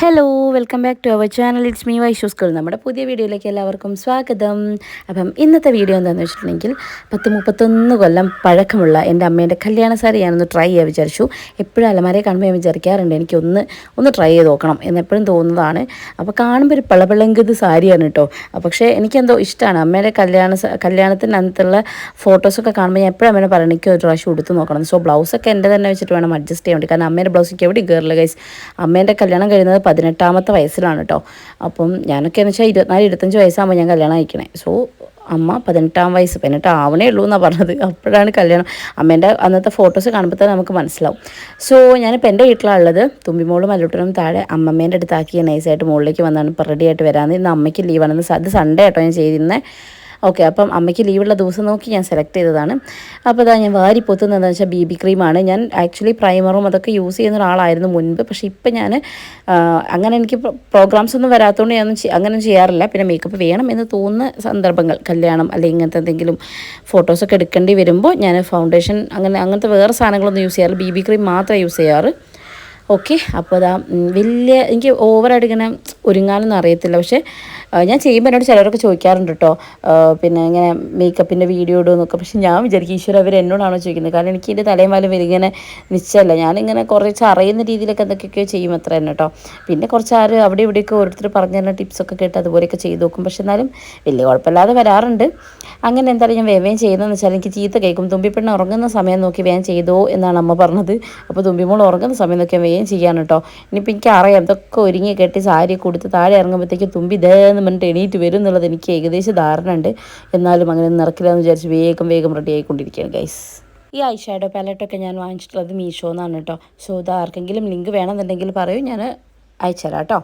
Hello welcome back to our channel it's me Vaishu school നമ്മുടെ പുതിയ വീഡിയോയിലേക്ക് എല്ലാവർക്കും സ്വാഗതം. അപ്പം ഇന്നത്തെ വീഡിയോ എന്താണെന്ന് വെച്ചിട്ടുണ്ടെങ്കിൽ പത്ത് മുപ്പത്തൊന്ന് കൊല്ലം പഴക്കമുള്ള എന്റെ അമ്മേന്റെ കല്യാണ സാരി ഞാനൊന്ന് ട്രൈ ചെയ്യാൻ വിചാരിച്ചു. എപ്പോഴും അലമാരയെ കാണുമ്പോൾ ഞാൻ വിചാരിക്കാറുണ്ട് എനിക്കൊന്ന് ഒന്ന് ട്രൈ ചെയ്ത് നോക്കണം എന്ന് എപ്പോഴും തോന്നുന്നതാണ്. അപ്പോൾ കാണുമ്പോൾ ഒരു പളപളങ്കത് സാരിയാണ് കേട്ടോ. പക്ഷേ എനിക്കെന്തോ ഇഷ്ടമാണ്. അമ്മേന്റെ കല്യാണ കല്യാണത്തിന്റെ ഫോട്ടോസൊക്കെ കാണുമ്പോൾ ഞാൻ എപ്പോഴും അമ്മേനെ പറയണം എനിക്ക് ഒരു പ്രാവശ്യം ഉടുത്ത് നോക്കണം. സോ ബ്ലൗസൊക്കെ എന്റെ തന്നെ വെച്ചിട്ട് വേണം അഡ്ജസ്റ്റ് ചെയ്യാൻ വേണ്ടി. കാരണം അമ്മേന്റെ ബ്ലൗസൊക്കെ എവിടെ കയറില്ല ഗൈസ് അമ്മേന്റെ കല്യാണം കഴിയുന്നത് പതിനെട്ടാമത്തെ വയസ്സിലാണ് കേട്ടോ അപ്പം ഞാനൊക്കെ എന്ന് വെച്ചാൽ ഇരുപത്തിനാല് ഇരുപത്തഞ്ച് വയസ്സാകുമ്പോൾ ഞാൻ കല്യാണം അയക്കണേ സോ അമ്മ പതിനെട്ടാം വയസ്സ് പതിനെട്ട് ആവണേ ഉള്ളൂ എന്നാണ് പറഞ്ഞത്. അപ്പോഴാണ് കല്യാണം. അമ്മേന്റെ അന്നത്തെ ഫോട്ടോസ് കാണുമ്പോൾ തന്നെ നമുക്ക് മനസ്സിലാവും. സോ ഞാനിപ്പോൾ എന്റെ വീട്ടിലുള്ളത് തുമ്പിമോളും മല്ലൂട്ടനും താഴെ അമ്മമ്മേന്റെ അടുത്താക്കി നൈസായിട്ട് മുകളിലേക്ക് വന്നാണ് ഇപ്പോൾ റെഡി ആയിട്ട് വരാമെന്ന് ഇന്ന് അമ്മയ്ക്ക് ലീവാണെന്ന് അത് സൺഡേ ആട്ടോ ഞാൻ ചെയ്തിരുന്നത് ഓക്കെ അപ്പം അമ്മയ്ക്ക് ലീവുള്ള ദിവസം നോക്കി ഞാൻ സെലക്ട് ചെയ്തതാണ്. അപ്പോൾ ഇതാ ഞാൻ വാരി പൊത്തുന്നത് എന്താണെന്ന് വെച്ചാൽ ബി ബി ക്രീമാണ് ഞാൻ ആക്ച്വലി പ്രൈമറും അതൊക്കെ യൂസ് ചെയ്യുന്ന ഒരാളായിരുന്നു മുൻപ്. പക്ഷേ ഇപ്പം ഞാൻ അങ്ങനെ എനിക്ക് പ്രോഗ്രാംസ് ഒന്നും വരാത്തതുകൊണ്ട് ചെയ്യ- അങ്ങനെ ചെയ്യാറില്ല. പിന്നെ മേക്കപ്പ് വേണം എന്ന് തോന്നുന്ന സന്ദർഭങ്ങൾ കല്യാണം അല്ലെങ്കിൽ ഇങ്ങനത്തെ എന്തെങ്കിലും ഫോട്ടോസൊക്കെ എടുക്കേണ്ടി വരുമ്പോൾ ഞാൻ ഫൗണ്ടേഷൻ അങ്ങനെ അങ്ങനത്തെ വേറെ സാധനങ്ങളൊന്നും യൂസ് ചെയ്യാറില്ല. ബി ബി ക്രീം മാത്രമേ യൂസ് ചെയ്യാറ്. ഓക്കെ അപ്പോൾ അതാ വലിയ എനിക്ക് ഓവറായിട്ട് ഇങ്ങനെ ഒരുങ്ങാനൊന്നും അറിയത്തില്ല. പക്ഷേ ഞാൻ ചെയ്യുമ്പോൾ എന്നോട് ചിലരൊക്കെ ചോദിക്കാറുണ്ട് കേട്ടോ പിന്നെ ഇങ്ങനെ മേക്കപ്പിന്റെ വീഡിയോ ഇടുമെന്നൊക്കെ പക്ഷേ ഞാൻ വിചാരിക്കും ഈശ്വര അവർ എന്നോടാണോ ചോദിക്കുന്നത്? കാരണം എനിക്ക് എന്റെ തലയും വാലും വരിങ്ങനെ നിശ്ചയമല്ല ഞാനിങ്ങനെ കുറച്ച് അറിയുന്ന രീതിയിലൊക്കെ എന്തൊക്കെയൊക്കെയോ ചെയ്യും അത്ര തന്നെ കേട്ടോ പിന്നെ കുറച്ച് ആര് അവിടെ ഇവിടെയൊക്കെ ഓരോരുത്തർ പറഞ്ഞു തരുന്ന ടിപ്സൊക്കെ കേട്ട് അതുപോലെയൊക്കെ ചെയ്ത് നോക്കും. പക്ഷെ എന്നാലും വലിയ കുഴപ്പമില്ലാതെ വരാറുണ്ട്. അങ്ങനെ എന്തായാലും ഞാൻ വേവേം ചെയ്യുന്നതെന്ന് വെച്ചാൽ എനിക്ക് ചീത്ത കേൾക്കും. തുമ്പിപ്പെണ്ണ ഉറങ്ങുന്ന സമയം നോക്കി വേഗം ചെയ്തോ എന്നാണ് അമ്മ പറഞ്ഞത്. അപ്പോൾ തുമ്പിമോൾ ഉറങ്ങുന്ന സമയം നോക്കി ഞാൻ വേഗം ചെയ്യാണ് കേട്ടോ. ഇനിയിപ്പോൾ എനിക്ക് അറിയാം ഇതൊക്കെ ഒരുങ്ങി കെട്ടി സാരി കൊടുത്ത് താഴെ ഇറങ്ങുമ്പോഴത്തേക്ക് തുമ്പി ഇതേന്ന് പറഞ്ഞിട്ട് എണീറ്റ് വരും എന്നുള്ളത് എനിക്ക് ഏകദേശം ധാരണ ഉണ്ട് എന്നാലും അങ്ങനെ നിറക്കില്ല എന്ന് വിചാരിച്ച് വേഗം വേഗം റെഡി ആയിക്കൊണ്ടിരിക്കുകയാണ് ഗൈസ് ഈ ഐ ഷാഡോ പാലറ്റൊക്കെ ഞാൻ വാങ്ങിച്ചിട്ടുള്ളത് മീഷോ എന്നാണ് കേട്ടോ. സോ ഇത് ആർക്കെങ്കിലും ലിങ്ക് വേണമെന്നുണ്ടെങ്കിൽ പറയൂ ഞാൻ അയച്ചുതരാം കേട്ടോ.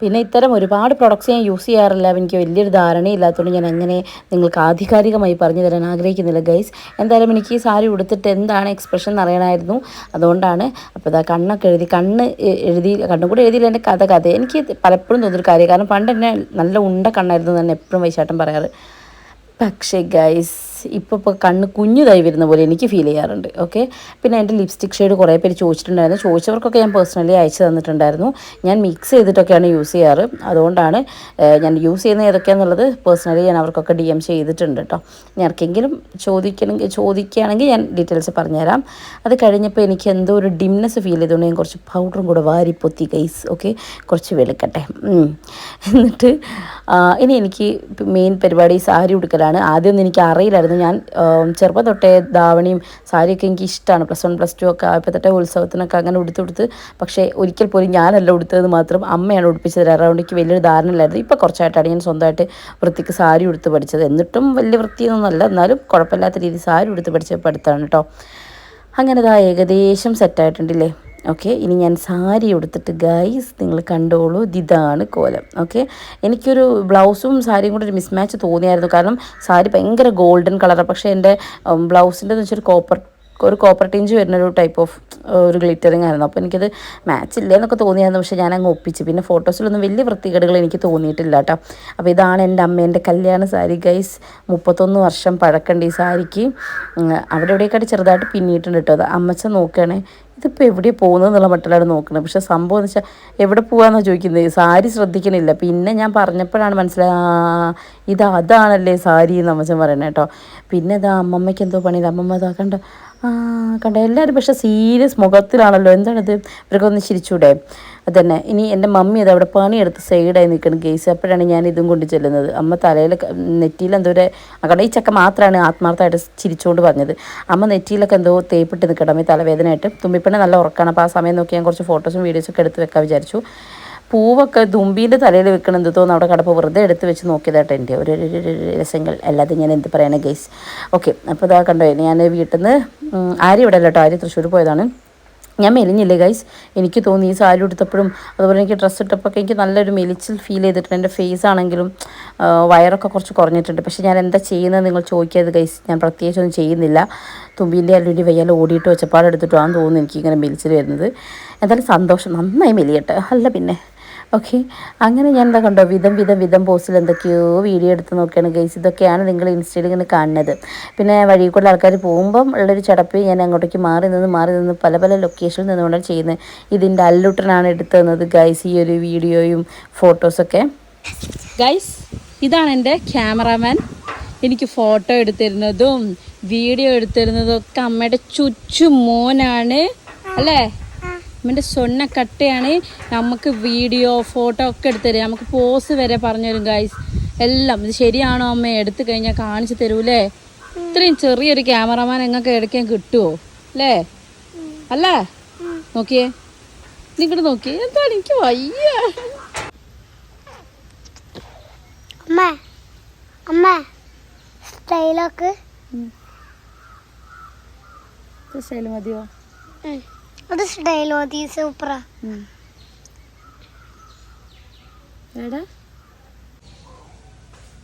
പിന്നെ ഇത്തരം ഒരുപാട് പ്രൊഡക്ട്സ് ഞാൻ യൂസ് ചെയ്യാറില്ല. എനിക്ക് വലിയൊരു ധാരണയില്ലാത്തതുകൊണ്ട് ഞാൻ അങ്ങനെ നിങ്ങൾക്ക് ആധികാരികമായി പറഞ്ഞു തരാൻ ആഗ്രഹിക്കുന്നില്ല ഗൈസ് എന്തായാലും എനിക്ക് ഈ സാരി ഉടുത്തിട്ട് എന്താണ് എക്സ്പ്രഷൻ എന്ന് അറിയണമായിരുന്നു. അതുകൊണ്ടാണ് അപ്പോൾ ഇതാ കണ്ണൊക്കെ എഴുതി കണ്ണ് എഴുതി കണ്ണും കൂടെ എഴുതിയില്ല എന്റെ കഥ കഥ. എനിക്ക് പലപ്പോഴും തോന്നിയൊരു കാര്യം കാരണം പണ്ട് എന്നെ നല്ല ഉണ്ട കണ്ണായിരുന്നു എന്ന് തന്നെ എപ്പോഴും വൈശാട്ടം പറയാറ്. പക്ഷേ ഗൈസ് ഇപ്പോൾ ഇപ്പോൾ കണ്ണ് കുഞ്ഞുതായി വരുന്ന പോലെ എനിക്ക് ഫീൽ ചെയ്യാറുണ്ട് ഓക്കെ പിന്നെ എന്റെ ലിപ്സ്റ്റിക് ഷെയ്ഡ് കുറേ പേര് ചോദിച്ചിട്ടുണ്ടായിരുന്നു. ചോദിച്ചവർക്കൊക്കെ ഞാൻ പേഴ്സണലി അയച്ചു തന്നിട്ടുണ്ടായിരുന്നു. ഞാൻ മിക്സ് ചെയ്തിട്ടൊക്കെയാണ് യൂസ് ചെയ്യാറ്. അതുകൊണ്ടാണ് ഞാൻ യൂസ് ചെയ്യുന്ന ഏതൊക്കെയാണെന്നുള്ളത് പേഴ്സണലി ഞാൻ അവർക്കൊക്കെ ഡി എം ചെയ്തിട്ടുണ്ട് കേട്ടോ ഞാൻ ആർക്കെങ്കിലും ചോദിക്കണമെങ്കിൽ ചോദിക്കുകയാണെങ്കിൽ ഞാൻ ഡീറ്റെയിൽസ് പറഞ്ഞുതരാം. അത് കഴിഞ്ഞപ്പോൾ എനിക്ക് എന്തോ ഒരു ഡിംനെസ് ഫീൽ ചെയ്തുകൊണ്ട് ഞാൻ കുറച്ച് പൗഡറും കൂടെ വാരി പൊത്തി ഗൈസ് ഓക്കെ കുറച്ച് വെളുക്കട്ടെ. എന്നിട്ട് ഇനി എനിക്ക് മെയിൻ പരിപാടി സാരി ഉടുക്കലാണ്. ആദ്യമൊന്നും എനിക്ക് അറിയില്ലായിരുന്നു. ഞാൻ ആം, ചെറുപ്പം തൊട്ടേ ധാവണിയും സാരിയൊക്കെ എനിക്ക് ഇഷ്ടമാണ് പ്ലസ് വൺ പ്ലസ് ടു ഒക്കെ ആയപ്പോൾ തൊട്ടേ ഉത്സവത്തിനൊക്കെ അങ്ങനെ ഉടുത്തുടുത്ത് പക്ഷേ ഒരിക്കൽ പോലും ഞാനല്ല ഉടുത്തത് മാത്രം അമ്മയാണ് ഉടുപ്പിച്ച് തരാറ് അതുകൊണ്ട് എനിക്ക് വലിയൊരു ധാരണ ഇല്ലായിരുന്നു. ഇപ്പോൾ കുറച്ചായിട്ടാണ് ഞാൻ സ്വന്തമായിട്ട് വൃത്തിക്ക് സാരി ഉടുത്ത് പഠിച്ചത്. എന്നിട്ടും വലിയ വൃത്തിയൊന്നുമല്ല എന്നാലും കുഴപ്പമില്ലാത്ത രീതിയിൽ സാരി ഉടുത്ത് പഠിച്ചപ്പോൾ അടുത്താണ് കേട്ടോ അങ്ങനെ ഇതാ ഏകദേശം സെറ്റായിട്ടുണ്ടല്ലേ ഓക്കെ ഇനി ഞാൻ സാരി ഉടുത്തിട്ട് ഗൈസ് നിങ്ങൾ കണ്ടോളൂ ഇത് ഇതാണ് കോലം. ഓക്കെ എനിക്കൊരു ബ്ലൗസും സാരിയും കൂടെ ഒരു മിസ്മാച്ച് തോന്നിയായിരുന്നു. കാരണം സാരി ഭയങ്കര ഗോൾഡൻ കളറാണ് പക്ഷേ എന്റെ ബ്ലൗസിന്റെ എന്ന് വെച്ചാൽ കോപ്പർ ഒരു കോപ്പർ ടിഞ്ച് വരുന്ന ഒരു ടൈപ്പ് ഓഫ് ഒരു ഗ്ലിറ്ററിങ് ആയിരുന്നു. അപ്പോൾ എനിക്കത് മാച്ച് ഇല്ല എന്നൊക്കെ തോന്നിയായിരുന്നു. പക്ഷേ ഞാൻ അങ്ങ് ഒപ്പിച്ച്. പിന്നെ ഫോട്ടോസിലൊന്നും വലിയ വൃത്തികേടുകൾ എനിക്ക് തോന്നിയിട്ടില്ല കേട്ടോ. അപ്പോൾ ഇതാണ് എന്റെ അമ്മേന്റെ കല്യാണ സാരി. ഗൈസ് മുപ്പത്തൊന്ന് വർഷം പഴക്കണ്ട ഈ സാരിക്ക്. അവിടെ എവിടെയൊക്കെയായിട്ട് ചെറുതായിട്ട് പിന്നിയിട്ടുണ്ട് കേട്ടോ. അത് അമ്മച്ച നോക്കുകയാണേ ഇതിപ്പോൾ എവിടെ പോകുന്നത് എന്നുള്ള മട്ടിലാണ് നോക്കുന്നത് പക്ഷെ സംഭവം എന്ന് വെച്ചാൽ എവിടെ പോകാമെന്നാണ് ചോദിക്കുന്നത്? സാരി ശ്രദ്ധിക്കണില്ല. പിന്നെ ഞാൻ പറഞ്ഞപ്പോഴാണ് മനസ്സിലായത് ഇത് അതാണല്ലേ സാരി എന്ന് അമ്മച്ചൻ പറയണേ കേട്ടോ. പിന്നെ ഇതാ അമ്മമ്മയ്ക്ക് എന്തോ പണിയില്ല അമ്മമ്മ ഇതാ കണ്ടോ? എല്ലാവരും പക്ഷേ സീരിയസ് മുഖത്തിലാണല്ലോ. എന്താണിത്? ഇവരൊക്കെ ഒന്ന് ചിരിച്ചൂടെ. അതന്നെ. ഇനി എന്റെ മമ്മി അത് അവിടെ പണിയെടുത്ത് സൈഡായി നിൽക്കണം കേസ് അപ്പോഴാണ് ഞാൻ ഇതും കൊണ്ട് ചെല്ലുന്നത്. അമ്മ തലയിൽ നെറ്റിയിൽ എന്തോ ഒരു അവിടെ ഈ ചക്ക മാത്രമാണ് ആത്മാർത്ഥമായിട്ട് ചിരിച്ചുകൊണ്ട് പറഞ്ഞത്. അമ്മ നെറ്റിയിലൊക്കെ എന്തോ തേപ്പിട്ട് നിൽക്കണം ഈ തലവേദനയായിട്ട് തുമ്പിപ്പണ്ണ നല്ല ഉറക്കാണ് അപ്പോൾ ആ സമയം നോക്കി ഞാൻ കുറച്ച് ഫോട്ടോസും വീഡിയോസൊക്കെ എടുത്ത് വെക്കാൻ വിചാരിച്ചു. പൂവൊക്കെ തുമ്പീന്റെ തലയിൽ വെക്കണം തോന്നുന്നു അവിടെ കടപ്പ് വെറുതെ എടുത്ത് വെച്ച് നോക്കിയതായിട്ട് എന്റെ ഒരു രസങ്ങൾ. അല്ലാതെ ഞാൻ എന്ത് പറയണേ ഗൈസ് ഓക്കെ അപ്പോൾ ഇതാ കണ്ടോ ഞാൻ വീട്ടിൽ നിന്ന് ആരും ഇവിടെ അല്ല കേട്ടോ ആര് തൃശ്ശൂർ പോയതാണ്. ഞാൻ മെലിഞ്ഞില്ലേ ഗൈസ് എനിക്ക് തോന്നി ഈ സാരി ഉടുത്തപ്പോഴും അതുപോലെ എനിക്ക് ഡ്രസ്സ് ഇട്ടപ്പോഴൊക്കെ എനിക്ക് നല്ലൊരു മെലിച്ചിൽ ഫീൽ ചെയ്തിട്ടുണ്ട്. എന്റെ ഫേസ് ആണെങ്കിലും വയറൊക്കെ കുറച്ച് കുറഞ്ഞിട്ടുണ്ട്. പക്ഷേ ഞാൻ എന്താ ചെയ്യുന്നത് നിങ്ങൾ ചോദിക്കരുത് ഗൈസ് ഞാൻ പ്രത്യേകിച്ചൊന്നും ചെയ്യുന്നില്ല. തുമ്പീന്റെ അല്ലെങ്കിൽ വയ്യാൽ ഓടിയിട്ട് വെച്ചപ്പാടെടുത്തിട്ടാണെന്ന് തോന്നുന്നു എനിക്ക് ഇങ്ങനെ മെലിച്ചിൽ വരുന്നത്. എന്തായാലും സന്തോഷം. നന്നായി മെലിയട്ടെ. അല്ല പിന്നെ. ഓക്കെ അങ്ങനെ ഞാൻ എന്താ കണ്ടോ? വിധം വിധം വിധം പോസ്റ്റിൽ എന്തൊക്കെയോ വീഡിയോ എടുത്ത് നോക്കിയാണ് ഗൈസ് ഇതൊക്കെയാണ് നിങ്ങൾ ഇൻസ്റ്റയിൽ ഇങ്ങനെ കാണുന്നത്. പിന്നെ വഴി കൂടെ ആൾക്കാർ പോകുമ്പം ഉള്ളൊരു ചടപ്പ് ഞാൻ അങ്ങോട്ടേക്ക് മാറി നിന്ന് മാറി നിന്ന് പല പല ലൊക്കേഷനിൽ നിന്നുകൊണ്ടാണ് ചെയ്യുന്നത്. ഇതിന്റെ അല്ലുട്ടനാണ് എടുത്തു തന്നത് ഗൈസ് ഈ ഒരു വീഡിയോയും ഫോട്ടോസൊക്കെ ഗൈസ് ഇതാണ് എന്റെ ക്യാമറാമാൻ എനിക്ക് ഫോട്ടോ എടുത്തിരുന്നതും വീഡിയോ എടുത്തിരുന്നതും ഒക്കെ അമ്മയുടെ ചുച്ചു മോനാണ് അല്ലേ? അമ്മന്റെ സ്വണ്ണ കട്ടയാണ് നമുക്ക് വീഡിയോ ഫോട്ടോ ഒക്കെ എടുത്തരും നമുക്ക് പോസ് വരെ പറഞ്ഞുതരും ഗൈസ് എല്ലാം. ഇത് ശരിയാണോ അമ്മ? എടുത്തു കഴിഞ്ഞാൽ കാണിച്ചു തരൂലേ? ഇത്രയും ചെറിയൊരു ക്യാമറമാൻ എങ്ങൾക്ക് എടുക്കാൻ കിട്ടുമോ അല്ലേ? അല്ലേ? നോക്കിയേ. നിങ്ങോട്ട് നോക്കിയേ. എന്താണ് എനിക്ക് വയ്യ. അമ്മ അമ്മ സ്റ്റൈലൊക്കെ സ്റ്റൈൽ മതിയോ? അത് സ്റ്റൈൽ മതി സൂപ്പറാ എടാ?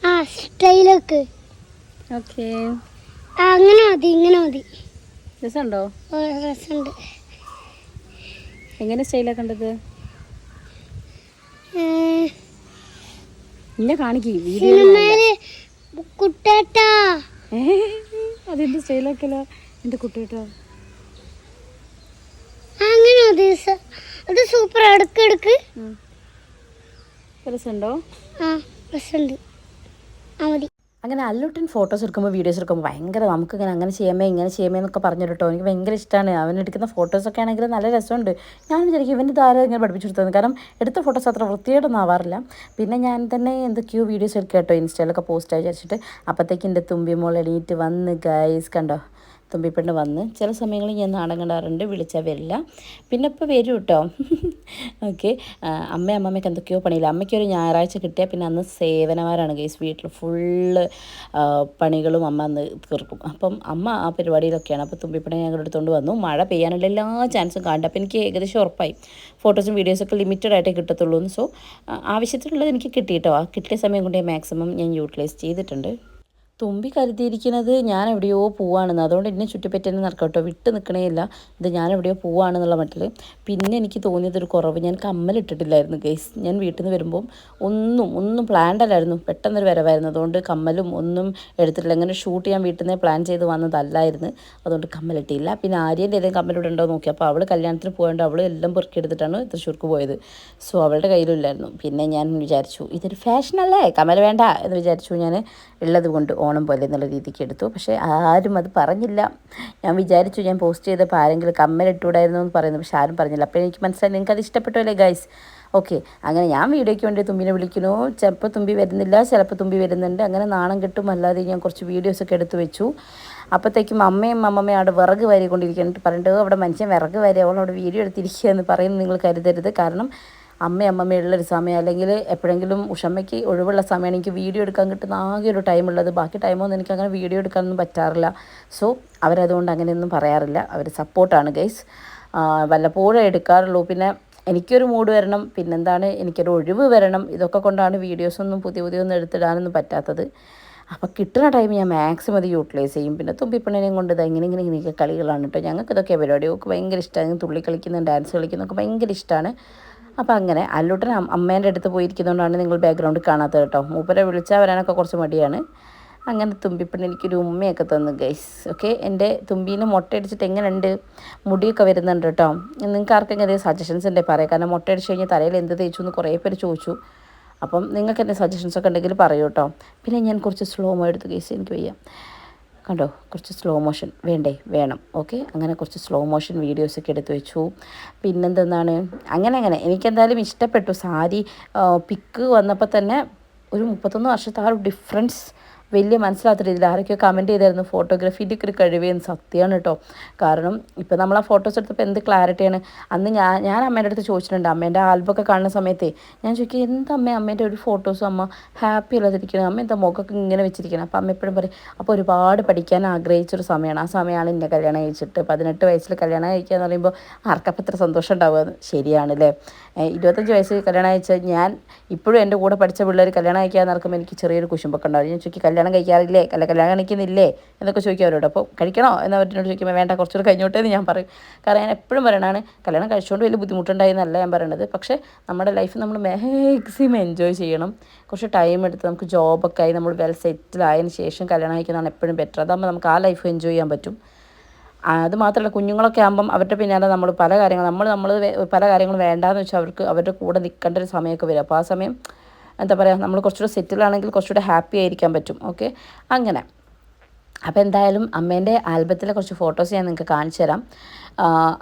ആ സ്റ്റൈലൊക്കെ ഓക്കേ. അങ്ങനെ മതി ഇങ്ങനെ മതി. രസമുണ്ടോ? രസമുണ്ട്. എങ്ങനെ സ്റ്റൈലാണ് കണ്ടത്? ഏ, ഇന്നെ കാണിക്ക് സിനിമയിൽ കുട്ടേട്ടാ. അതെന്ത് സ്റ്റൈലാക്കല്ലോ എന്റെ കുട്ടിട്ടോ. മതി അത് സൂപ്പർ അടുക്ക് അടുക്ക് രസമുണ്ടോ? ആ രസമുണ്ട്. ആ മതി. അങ്ങനെ അല്ലുട്ടൻ ഫോട്ടോസ് എടുക്കുമ്പോൾ വീഡിയോസ് എടുക്കുമ്പോൾ ഭയങ്കര നമുക്കിങ്ങനെ അങ്ങനെ ചെയ്യാമേ ഇങ്ങനെ ചെയ്യാമേ എന്നൊക്കെ പറഞ്ഞു കേട്ടോ. എനിക്ക് ഭയങ്കര ഇഷ്ടമാണ് അവൻ എടുക്കുന്ന ഫോട്ടോസൊക്കെ ആണെങ്കിൽ നല്ല രസമുണ്ട്. ഞാൻ വിചാരിക്കും ഇവന്റെ ധാരാളം ഇങ്ങനെ പഠിപ്പിച്ചു കൊടുത്തത് കാരണം എടുത്ത ഫോട്ടോസ് അത്ര വൃത്തിയോടൊന്നും ആവാറില്ല. പിന്നെ ഞാൻ തന്നെ എന്തൊക്കെയോ വീഡിയോസ് എടുക്കുക കേട്ടോ. ഇൻസ്റ്റയിലൊക്കെ പോസ്റ്റ് വിചാരിച്ചിട്ട്. അപ്പോഴത്തേക്ക് എന്റെ തുമ്പി മോൾ എണീറ്റ് വന്ന് ഗൈസ് കണ്ടോ? തുമ്പിപ്പെണ്ണ് വന്ന് ചില സമയങ്ങളിൽ ഞാൻ നാടൻ കണ്ടാറുണ്ട് വിളിച്ചാൽ വരില്ല. പിന്നെ ഇപ്പോൾ വരും കേട്ടോ ഓക്കെ അമ്മ അമ്മമ്മയ്ക്ക് എന്തൊക്കെയോ പണിയില്ല? അമ്മയ്ക്ക് ഒരു ഞായറാഴ്ച കിട്ടിയാൽ പിന്നെ അന്ന് സേവനമാരാണ് ഗൈസ് വീട്ടിൽ ഫുള്ള് പണികളും അമ്മ അന്ന് തീർക്കും. അപ്പം അമ്മ ആ പരിപാടിയിലൊക്കെയാണ്. അപ്പോൾ തുമ്പിപ്പണി ഞങ്ങൾ എടുത്തുകൊണ്ട് വന്നു. മഴ പെയ്യാനുള്ള എല്ലാ ചാൻസും കാണുന്നുണ്ട് അപ്പോൾ എനിക്ക് ഏകദേശം ഉറപ്പായി. ഫോട്ടോസും വീഡിയോസൊക്കെ ലിമിറ്റഡ് ആയിട്ടേ കിട്ടത്തുള്ളൂ സോ ആവശ്യത്തിനുള്ളത് എനിക്ക് കിട്ടി കേട്ടോ ആ കിട്ടിയ സമയം കൊണ്ട് മാക്സിമം ഞാൻ യൂട്ടിലൈസ് ചെയ്തിട്ടുണ്ട്. തുമ്പി കരുതിയിരിക്കുന്നത് ഞാൻ എവിടെയോ പോവാണെന്ന്. അതുകൊണ്ട് എന്നെ ചുറ്റിപ്പറ്റി തന്നെ നടക്കാം കേട്ടോ. വിട്ട് നിൽക്കണേ ഇല്ല. ഇത് ഞാൻ എവിടെയോ പോവാണെന്നുള്ള മട്ടിൽ പിന്നെ എനിക്ക് തോന്നിയതൊരു കുറവ്. ഞാൻ കമ്മലിട്ടിട്ടില്ലായിരുന്നു ഗൈസ് ഞാൻ വീട്ടിൽ നിന്ന് വരുമ്പം ഒന്നും ഒന്നും പ്ലാൻഡ് അല്ലായിരുന്നു. പെട്ടെന്നൊരു വരവായിരുന്നു. അതുകൊണ്ട് കമ്മലും ഒന്നും എടുത്തിട്ടില്ല. അങ്ങനെ ഷൂട്ട് ചെയ്യാൻ വീട്ടിൽ നിന്ന് പ്ലാൻ ചെയ്ത് വന്നതല്ലായിരുന്നു. അതുകൊണ്ട് കമ്മലിട്ടില്ല പിന്നെ ആര്യന്റെ ഏതെങ്കിലും കമ്മലിവിടെ ഉണ്ടോ നോക്കി അപ്പോൾ അവൾ കല്യാണത്തിന് പോയതുകൊണ്ട് അവൾ എല്ലാം പെറുക്കിയെടുത്തിട്ടാണ് തൃശ്ശൂർക്ക് പോയത്. സോ അവളുടെ കയ്യിലില്ലായിരുന്നു പിന്നെ ഞാൻ വിചാരിച്ചു ഇതൊരു ഫാഷനല്ലേ കമ്മൽ വേണ്ട എന്ന് വിചാരിച്ചു ഞാൻ ഉള്ളത് കൊണ്ട്. ഓണം പോലെ എന്നുള്ള രീതിക്ക് എടുത്തു. പക്ഷേ ആരും അത് പറഞ്ഞില്ല. ഞാൻ വിചാരിച്ചു ഞാൻ പോസ്റ്റ് ചെയ്തപ്പോൾ ആരെങ്കിലും കമ്മലിട്ടൂടായിരുന്നു എന്ന് പറയുന്നു. പക്ഷേ ആരും പറഞ്ഞില്ല. അപ്പോൾ എനിക്ക് മനസ്സിലായി. നിങ്ങൾക്ക് അത് ഇഷ്ടപ്പെട്ടല്ലേ ഗൈസ് ഓക്കെ അങ്ങനെ ഞാൻ വീഡിയോയ്ക്ക് വേണ്ടി തുമ്പിനെ വിളിക്കുന്നു. ചിലപ്പോൾ തുമ്പി വരുന്നില്ല. ചിലപ്പോൾ തുമ്പി വരുന്നുണ്ട്. അങ്ങനെ നാണം കിട്ടും. അല്ലാതെ ഞാൻ കുറച്ച് വീഡിയോസൊക്കെ എടുത്തു വെച്ചു. അപ്പോഴത്തേക്കും അമ്മയും അമ്മമ്മയും അവിടെ വിറക് വാരിക്കൊണ്ടിരിക്കുന്നുണ്ട് പറഞ്ഞിട്ട് അവിടെ മനുഷ്യൻ വിറക് വാരി അവളവിടെ വീഡിയോ എടുത്തിരിക്കുക എന്ന് പറയുന്നത് നിങ്ങൾ കരുതരുത്. കാരണം അമ്മയും അമ്മമ്മയുള്ളൊരു സമയം അല്ലെങ്കിൽ എപ്പോഴെങ്കിലും ഉഷമ്മയ്ക്ക് ഒഴിവുള്ള സമയമാണ് എനിക്ക് വീഡിയോ എടുക്കാൻ കിട്ടുന്ന ആകെ ഒരു ടൈമുള്ളത് ബാക്കി ടൈമൊന്നും എനിക്ക് അങ്ങനെ വീഡിയോ എടുക്കാനൊന്നും പറ്റാറില്ല. സോ അവരതുകൊണ്ട് അങ്ങനെയൊന്നും പറയാറില്ല. അവർ സപ്പോർട്ടാണ് ഗൈസ് വല്ലപ്പോഴും എടുക്കാറുള്ളൂ. പിന്നെ എനിക്കൊരു മൂഡ് വരണം. പിന്നെന്താണ്? എനിക്കൊരു ഒഴിവ് വരണം. ഇതൊക്കെ കൊണ്ടാണ് വീഡിയോസൊന്നും പുതിയ പുതിയൊന്നും എടുത്തിടാനൊന്നും പറ്റാത്തത്. അപ്പോൾ കിട്ടുന്ന ടൈം ഞാൻ മാക്സിമം അത് യൂട്ടിലൈസ് ചെയ്യും. പിന്നെ തുമ്പിപ്പണിനെയും കൊണ്ട് ഇത് ഇങ്ങനെ ഇങ്ങനെ ഇങ്ങനെയൊക്കെ കളികളാണ് കേട്ടോ ഞങ്ങൾക്ക് ഇതൊക്കെ ഭയങ്കര ഇഷ്ടമാണ് തുള്ളി കളിക്കുന്നതും ഡാൻസ് കളിക്കുന്നതൊക്കെ ഭയങ്കര ഇഷ്ടമാണ് അപ്പോൾ അങ്ങനെ അല്ലൂട്ടൻ അമ്മേന്റെ അടുത്ത് പോയിരിക്കുന്നതുകൊണ്ടാണ് നിങ്ങൾ ബാക്ക്ഗ്രൗണ്ട് കാണാത്തത് കേട്ടോ. മൂപ്പരെ വിളിച്ചാൽ വരാനൊക്കെ കുറച്ച് മടിയാണ്. അങ്ങനെ തുമ്പിപ്പെണ്ണ് എനിക്കൊരു ഉമ്മയൊക്കെ തന്നു ഗൈസ് ഓക്കെ എന്റെ തുമ്പീനെ മുട്ടയടിച്ചിട്ട് എങ്ങനെയുണ്ട്? മുടിയൊക്കെ വരുന്നുണ്ട് കേട്ടോ. നിങ്ങൾക്ക് ആർക്കെങ്കിലും എന്തെങ്കിലും സജഷൻസ് ഉണ്ടെങ്കിൽ പറയാം. കാരണം മുട്ടയടിച്ച് കഴിഞ്ഞാൽ തലയിൽ എന്ത് തേച്ചു എന്ന് കുറേ പേര് ചോദിച്ചു. അപ്പം നിങ്ങൾക്ക് എന്റെ സജഷൻസ് ഒക്കെ ഉണ്ടെങ്കിൽ പറയൂ കേട്ടോ. പിന്നെ ഞാൻ കുറച്ച് സ്ലോ മോ എടുത്ത് കേസ് എനിക്ക് വയ്യ. കണ്ടോ? കുറച്ച് സ്ലോ മോഷൻ വേണ്ടേ? വേണം. ഓക്കെ അങ്ങനെ കുറച്ച് സ്ലോ മോഷൻ വീഡിയോസൊക്കെ എടുത്ത് വെച്ചു. പിന്നെന്തെന്നാണ്? അങ്ങനെ അങ്ങനെ. എനിക്കെന്തായാലും ഇഷ്ടപ്പെട്ടു. സാരി പിക്ക് വന്നപ്പോൾ തന്നെ ഒരു മുപ്പത്തൊന്ന് വർഷത്തെ ആ ഒരു ഡിഫറൻസ് വലിയ മനസ്സിലാത്ത രീതിയിൽ ആരൊക്കെയോ കമന്റ് ചെയ്തായിരുന്നു. ഫോട്ടോഗ്രാഫിന്റെ ഒക്കെ ഒരു കഴിവേന്ന് സത്യമാണ് കേട്ടോ. കാരണം ഇപ്പോൾ നമ്മൾ ആ ഫോട്ടോസ് എടുത്തപ്പോൾ എന്ത് ക്ലാരിറ്റിയാണ് അന്ന് ഞാൻ ഞാൻ അമ്മേന്റെ അടുത്ത് ചോദിച്ചിട്ടുണ്ട്. അമ്മേന്റെ ആൽബമൊക്കെ കാണുന്ന സമയത്തേ ഞാൻ ചോദിക്കും എന്താ അമ്മ അമ്മേന്റെ ഒരു ഫോട്ടോസും അമ്മ ഹാപ്പി അല്ലാതിരിക്കണം അമ്മ എന്താ മുഖമൊക്കെ ഇങ്ങനെ വെച്ചിരിക്കണം? അപ്പോൾ അമ്മ എപ്പോഴും പറയും അപ്പോൾ ഒരുപാട് പഠിക്കാൻ ആഗ്രഹിച്ചൊരു സമയമാണ് ആ സമയമാണ് എന്റെ കല്യാണം കഴിച്ചിട്ട് പതിനെട്ട് വയസ്സിൽ കല്യാണം കഴിക്കുക എന്ന് പറയുമ്പോൾ ആർക്കപ്പം എത്ര സന്തോഷം ഉണ്ടാവുക? ശരിയാണ് അല്ലേ ഏഹ് ഇരുപത്തഞ്ച് വയസ്സ് കല്യാണം കഴിച്ചാൽ ഞാൻ ഇപ്പോഴും എന്റെ കൂടെ പഠിച്ച പിള്ളേർ കല്യാണം കഴിക്കാൻ നടക്കുമ്പോൾ എനിക്ക് ചെറിയൊരു കുശുമ്പൊക്കെ ഉണ്ടാവും ഞാൻ ചോദിക്കും കല്യാണം കഴിക്കാറില്ലേ? അല്ല കല്യാണം കഴിക്കുന്നില്ലേ? എന്നൊക്കെ ചോദിക്കും അവരോട്. അപ്പോൾ കഴിക്കണോ? എന്ന് അവരോട് ചോദിക്കുമ്പോൾ വേണ്ട കുറച്ചുകൂടെ കഴിഞ്ഞോട്ടേ എന്ന് ഞാൻ പറയും. കാരണം ഞാൻ എപ്പോഴും പറയണതാണ് കല്യാണം കഴിച്ചുകൊണ്ട് വലിയ ബുദ്ധിമുട്ടുണ്ടായി എന്നല്ല ഞാൻ പറയണത്. പക്ഷേ നമ്മുടെ ലൈഫ് നമ്മൾ മാക്സിമം എൻജോയ് ചെയ്യണം. കുറച്ച് ടൈം എടുത്ത് നമുക്ക് ജോബൊക്കെ ആയി നമ്മൾ വെൽ സെറ്റിൽ ആയതിനു ശേഷം കല്യാണം കഴിക്കുന്നതാണ് എപ്പോഴും ബെറ്റർ അതാകുമ്പോൾ നമുക്ക് ആ ലൈഫ് എൻജോയ് ചെയ്യാൻ പറ്റും. അത് മാത്രമല്ല കുഞ്ഞുങ്ങളൊക്കെ ആകുമ്പം അവരുടെ പിന്നാലെ നമ്മൾ പല കാര്യങ്ങൾ നമ്മൾ നമ്മൾ പല കാര്യങ്ങളും വേണ്ടാന്ന് വെച്ചാൽ അവർക്ക് അവരുടെ കൂടെ നിൽക്കേണ്ട ഒരു സമയമൊക്കെ വരും. അപ്പോൾ ആ സമയം എന്താ പറയുക നമ്മൾ കുറച്ചുകൂടെ സെറ്റിൽ ആണെങ്കിൽ കുറച്ചുകൂടെ ഹാപ്പി ആയിരിക്കാൻ പറ്റും. ഓക്കെ അങ്ങനെ. അപ്പോൾ എന്തായാലും അമ്മേന്റെ ആൽബത്തിലെ കുറച്ച് ഫോട്ടോസ് ഞാൻ നിങ്ങൾക്ക് കാണിച്ചു തരാം.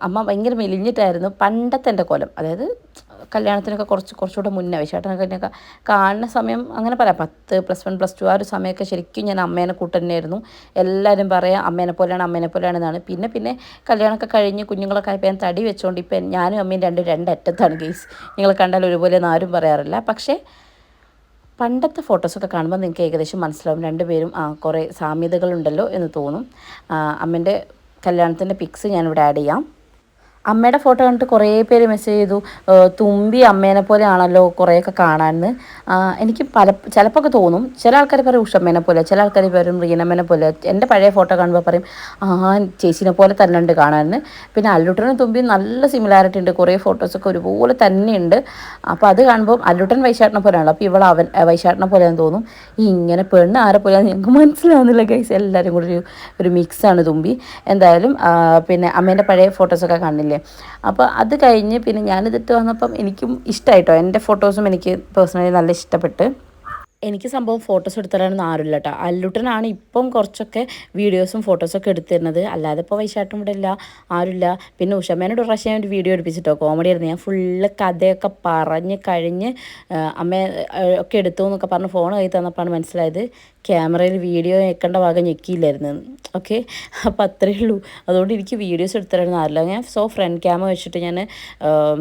അമ്മ ഭയങ്കര മെലിഞ്ഞിട്ടായിരുന്നു പണ്ടത്തെ എന്റെ കോലം. അതായത് കല്യാണത്തിനൊക്കെ കുറച്ച് കുറച്ചുകൂടെ മുന്നേ ചേട്ടനൊക്കെ കാണുന്ന സമയം അങ്ങനെ പറയാം. പത്ത് പ്ലസ് വൺ പ്ലസ് ടു ആ ഒരു സമയമൊക്കെ ശരിക്കും ഞാൻ അമ്മേനെ കൂട്ടന്നെയായിരുന്നു എല്ലാവരും പറയാം അമ്മേനെ പോലെയാണ് അമ്മേനെ പോലെയാണ് എന്നാണ്. പിന്നെ പിന്നെ കല്യാണമൊക്കെ കഴിഞ്ഞ് കുഞ്ഞുങ്ങളൊക്കെ ആയപ്പോൾ ഞാൻ തടി വെച്ചുകൊണ്ട് ഇപ്പം ഞാനും അമ്മയും രണ്ട് രണ്ടറ്റത്താണ് ഗെയ്സ് നിങ്ങൾ കണ്ടാൽ ഒരുപോലെ ആരും പറയാറില്ല. പക്ഷേ പണ്ടത്തെ ഫോട്ടോസൊക്കെ കാണുമ്പോൾ നിങ്ങൾക്ക് ഏകദേശം മനസ്സിലാവും. രണ്ടുപേരും ആ കുറേ സാമ്യതകളുണ്ടല്ലോ എന്ന് തോന്നും. അമ്മേന്റെ കല്യാണത്തിന്റെ പിക്സ് ഞാനിവിടെ ആഡ് ചെയ്യാം. അമ്മയുടെ ഫോട്ടോ കണ്ടിട്ട് കുറേ പേര് മെസ്സേജ് ചെയ്തു തുമ്പി അമ്മേനെ പോലെ ആണല്ലോ കുറേയൊക്കെ കാണാമെന്ന് എനിക്ക് പല ചിലപ്പോൾ തോന്നും ചില ആൾക്കാർ പറയും ഉഷമ്മേനെ പോലെ ചില ആൾക്കാർ പറയും റീനമ്മേനെ പോലെ. എന്റെ പഴയ ഫോട്ടോ കാണുമ്പോൾ പറയും ആ ചേച്ചിനെ പോലെ തന്നെ ഉണ്ട് കാണാമെന്ന് പിന്നെ അല്ലുട്ടനും തുമ്പിയും നല്ല സിമിലാരിറ്റി ഉണ്ട്. കുറേ ഫോട്ടോസൊക്കെ ഒരുപോലെ തന്നെയുണ്ട്. അപ്പോൾ അത് കാണുമ്പോൾ അല്ലുട്ടൻ വൈശാട്ടിനെ പോലെയാണല്ലോ. അപ്പോൾ ഇവൾ അവൻ പോലെ പോലെയാണെന്ന് തോന്നും. ഇങ്ങനെ പെണ്ണ് ആരെ പോലെയാണെന്ന് ഞങ്ങൾക്ക് മനസ്സിലാവുന്നില്ല ഗൈസ് എല്ലാവരും കൂടി ഒരു ഒരു മിക്സാണ് തുമ്പി. എന്തായാലും പിന്നെ അമ്മേന്റെ പഴയ ഫോട്ടോസൊക്കെ കാണില്ലേ അപ്പോൾ അത് കഴിഞ്ഞ് പിന്നെ ഞാനിതിട്ട് വന്നപ്പം എനിക്കും ഇഷ്ടമായിട്ടോ എന്റെ ഫോട്ടോസും എനിക്ക് പേഴ്സണലി നല്ല ഇഷ്ടപ്പെട്ട്. എനിക്ക് സംഭവം ഫോട്ടോസ് എടുത്തരാനൊന്നും ആരുമില്ല കേട്ടോ അല്ലുട്ടനാണ് ഇപ്പം കുറച്ചൊക്കെ വീഡിയോസും ഫോട്ടോസൊക്കെ എടുത്തിരുന്നത്. അല്ലാതെ ഇപ്പോൾ വൈശാട്ടും ഇവിടെ ഇല്ല ആരുമില്ല. പിന്നെ ഉഷമ്മേനോട് ഒരു പ്രാവശ്യം ഒരു വീഡിയോ എടുപ്പിച്ചിട്ടോ കോമഡി ആയിരുന്നു. ഞാൻ ഫുള്ള് കഥയൊക്കെ പറഞ്ഞ് കഴിഞ്ഞ് അമ്മ ഒക്കെ എടുത്തു എന്നൊക്കെ പറഞ്ഞ് ഫോൺ കൈ തന്നപ്പോഴാണ് മനസ്സിലായത് ക്യാമറയിൽ വീഡിയോ ഞെക്കേണ്ട ഭാഗം ഞെക്കിയില്ലായിരുന്നു. ഓക്കെ? അപ്പോൾ അത്രയേ ഉള്ളൂ. അതുകൊണ്ട് എനിക്ക് വീഡിയോസ് എടുത്തരാനൊന്നും ആരില്ല ഞാൻ സോ ഫ്രണ്ട് ക്യാമ വെച്ചിട്ട് ഞാൻ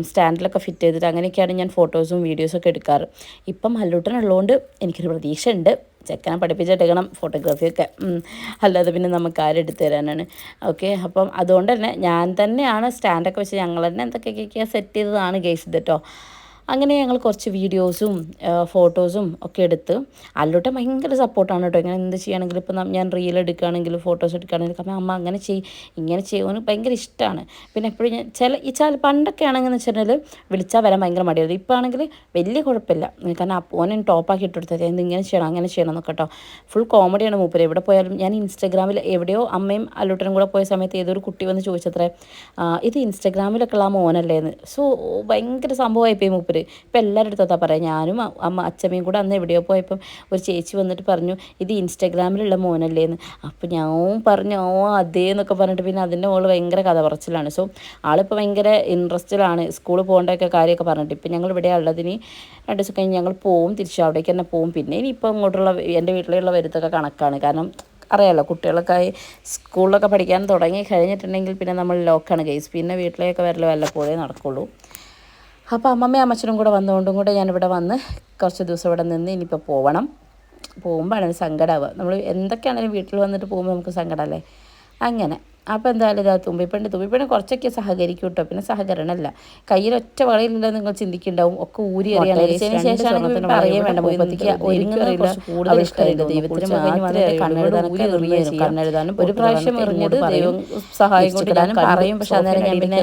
സ്റ്റാൻഡിലൊക്കെ ഫിറ്റ് ചെയ്തിട്ട് അങ്ങനെയൊക്കെയാണ് ഞാൻ ഫോട്ടോസും വീഡിയോസൊക്കെ എടുക്കാറ്. ഇപ്പം ഹല്ലൂട്ടനുള്ളതുകൊണ്ട് എനിക്കൊരു പ്രതീക്ഷയുണ്ട്. ചെക്കനെ പഠിപ്പിച്ചെടുക്കണം ഫോട്ടോഗ്രാഫിയൊക്കെ അല്ലാതെ പിന്നെ നമുക്ക് ആരും എടുത്തു തരാനാണ്. ഓക്കെ അപ്പം അതുകൊണ്ട് തന്നെ ഞാൻ തന്നെയാണ് സ്റ്റാൻഡൊക്കെ വെച്ച് ഞങ്ങൾ തന്നെ എന്തൊക്കെയൊക്കെയാണ് സെറ്റ് ചെയ്തതാണ് ഗേസ് ഇത് കേട്ടോ അങ്ങനെ ഞങ്ങൾ കുറച്ച് വീഡിയോസും ഫോട്ടോസും ഒക്കെ എടുത്ത് അല്ലോട്ടെ ഭയങ്കര സപ്പോർട്ടാണ് കേട്ടോ ഇങ്ങനെ എന്ത് ചെയ്യുകയാണെങ്കിലും ഇപ്പം ഞാൻ റീൽ എടുക്കുകയാണെങ്കിലും ഫോട്ടോസ് എടുക്കുകയാണെങ്കിലും അമ്മ അങ്ങനെ ചെയ്യും ഇങ്ങനെ ചെയ്യുമെന്ന് ഭയങ്കര ഇഷ്ടമാണ് പിന്നെ എപ്പോഴും ഞാൻ ചില ഈ ചില പണ്ടൊക്കെ ആണെങ്കിൽ വെച്ചിട്ടുണ്ടെങ്കിൽ വിളിച്ചാൽ വരാൻ ഭയങ്കര മടിയായിരുന്നു. ഇപ്പോൾ ആണെങ്കിൽ വലിയ കുഴപ്പമില്ല. കാരണം അപ്പോനെ ടോപ്പാക്കി ഇട്ടെടുത്തത് എന്ത് ഇങ്ങനെ ചെയ്യണം അങ്ങനെ ചെയ്യണം എന്നൊക്കെ കേട്ടോ ഫുൾ കോമഡിയാണ് മൂപ്പര്. എവിടെ പോയാലും ഞാൻ ഇൻസ്റ്റാഗ്രാമിൽ എവിടെയോ അമ്മയും അല്ലോട്ടനും കൂടെ പോയ സമയത്ത് ഏതൊരു കുട്ടി വന്ന് ചോദിച്ചത്രേ ഇത് ഇൻസ്റ്റാഗ്രാമിലൊക്കെ ഉള്ള മോനല്ലേ എന്ന് സോ ഭയങ്കര സംഭവമായി പോയി മൂപ്പര്. ഇപ്പം എല്ലാവരുടെ അടുത്താ പറയാം. ഞാനും അമ്മ അച്ഛമ്മയും കൂടെ അന്ന് എവിടെയോ പോയപ്പം ഒരു ചേച്ചി വന്നിട്ട് പറഞ്ഞു ഇത് ഇൻസ്റ്റാഗ്രാമിലുള്ള മോനല്ലേ? എന്ന്. അപ്പം ഞാൻ പറഞ്ഞു ഓ അതേ എന്നൊക്കെ പറഞ്ഞിട്ട് പിന്നെ അതിന്റെ മോൾ ഭയങ്കര കഥ പറച്ചിലാണ് സോ ആളിപ്പോൾ ഭയങ്കര ഇൻട്രസ്റ്റിലാണ് സ്കൂളിൽ പോകേണ്ടൊക്കെ കാര്യമൊക്കെ പറഞ്ഞിട്ട്. ഇപ്പം ഞങ്ങൾ ഇവിടെ ഉള്ളതിന് രണ്ട് ദിവസം കഴിഞ്ഞ് ഞങ്ങൾ പോവും തിരിച്ചു അവിടേക്ക് തന്നെ പോവും. പിന്നെ ഇനിയിപ്പോൾ ഇങ്ങോട്ടുള്ള എന്റെ വീട്ടിലുള്ള വരുത്തൊക്കെ കണക്കാണ്. കാരണം അറിയാമല്ലോ കുട്ടികളൊക്കെ സ്കൂളിലൊക്കെ പഠിക്കാൻ തുടങ്ങി കഴിഞ്ഞിട്ടുണ്ടെങ്കിൽ പിന്നെ നമ്മൾ ലോക്കാണ് കേസ് പിന്നെ വീട്ടിലേക്ക് വരൽ വല്ലപ്പോഴേ നടക്കുള്ളൂ. അപ്പോൾ അമ്മമ്മയും അമ്മച്ചനും കൂടെ വന്നുകൊണ്ടും കൂടെ ഞാനിവിടെ വന്ന് കുറച്ച് ദിവസം ഇവിടെ നിന്ന് ഇനിയിപ്പോൾ പോകണം പോകുമ്പോഴാണ് സങ്കടമാവുക നമ്മൾ എന്തൊക്കെയാണെങ്കിലും വീട്ടിൽ വന്നിട്ട് പോകുമ്പോൾ നമുക്ക് സങ്കടമല്ലേ അങ്ങനെ. അപ്പോൾ എന്തായാലും ഇതാ തുമ്പിപ്പെണ്ണ്. തുമ്പിപ്പെണ്ണ് കുറച്ചൊക്കെ സഹകരിക്കും കേട്ടോ പിന്നെ സഹകരണമല്ല. കയ്യിൽ ഒറ്റ വളയിലില്ല നിങ്ങൾ ചിന്തിക്കുന്നുണ്ടാവും. ഒക്കെ ഊരി പറയാൻ വേണ്ട മുപ്പത്തിക്ക് ഒരുങ്ങുന്നത് കുറച്ച് കൂടുതൽ ഇഷ്ടമായില്ല ദൈവത്തിന് മാത്രമേ കണ്ണെഴുതാനൊക്കെ കണ്ണെഴുതാനും ഒരു പ്രാവശ്യം എറിഞ്ഞത് ദൈവം സഹായം കൊണ്ടിടാനും പറയും പക്ഷെ അന്നേരം ഞാൻ പിന്നെ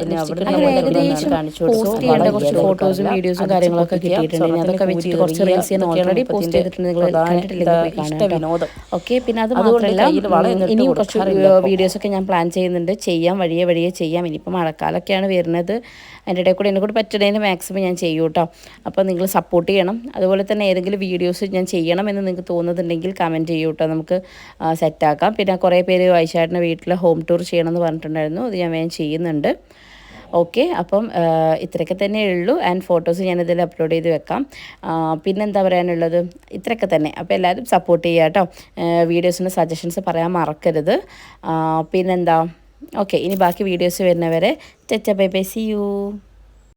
അങ്ങനെ ഏകദേശം പോസ്റ്റ് ചെയ്യേണ്ട കുറച്ച് ഫോട്ടോസും വീഡിയോസും കാര്യങ്ങളൊക്കെ കിട്ടിയിട്ടുണ്ട്. അതൊക്കെ വെച്ചിട്ട് കുറച്ച് റീൽസ് ഞാൻ ഓൾറെഡി പോസ്റ്റ് ചെയ്തിട്ടുണ്ട് നിങ്ങൾ കണ്ടിട്ടില്ലെങ്കിൽ പോയി കാണാം ഓക്കെ പിന്നെ അത് മാത്രമല്ല ഉം, ഇനിയും കുറച്ച് വീഡിയോസ് ഒക്കെ ഞാൻ പ്ലാൻ ചെയ്യുന്നുണ്ട്. ചെയ്യാം വഴിയെ വഴിയെ ചെയ്യാം. ഇനിയിപ്പോൾ മഴക്കാലമൊക്കെയാണ് വരുന്നത്. അതിന്റെ ഇടയിൽ കൂടെ എന്നെ കൂടെ പറ്റുന്നതിന് മാക്സിമം ഞാൻ ചെയ്യും കേട്ടോ. അപ്പോൾ നിങ്ങൾ സപ്പോർട്ട് ചെയ്യണം. അതുപോലെ തന്നെ ഏതെങ്കിലും വീഡിയോസ് ഞാൻ ചെയ്യണമെന്ന് നിങ്ങൾക്ക് തോന്നുന്നുണ്ടെങ്കിൽ കമന്റ് ചെയ്യൂ കേട്ടോ. നമുക്ക് സെറ്റാക്കാം പിന്നെ കുറേ പേര് വൈശാട്ടിന്റെ വീട്ടിൽ ഹോം ടൂർ ചെയ്യണമെന്ന് പറഞ്ഞിട്ടുണ്ടായിരുന്നു. അത് ഞാൻ വേഗം ചെയ്യുന്നുണ്ട്. ഓക്കെ അപ്പം ഇത്രയൊക്കെ തന്നെ ഉള്ളൂ. ആൻഡ് ഫോട്ടോസ് ഞാനിതിൽ അപ്ലോഡ് ചെയ്ത് വെക്കാം. പിന്നെന്താ പറയാനുള്ളത്? ഇത്രയൊക്കെ തന്നെ. അപ്പോൾ എല്ലാവരും സപ്പോർട്ട് ചെയ്യുക കേട്ടോ. വീഡിയോസിന്റെ സജഷൻസ് പറയാൻ മറക്കരുത്. പിന്നെന്താ? ഓക്കെ ഇനി ബാക്കി വീഡിയോസ് വരുന്നവരെ ചെച്ച ബൈ ബൈ സി യു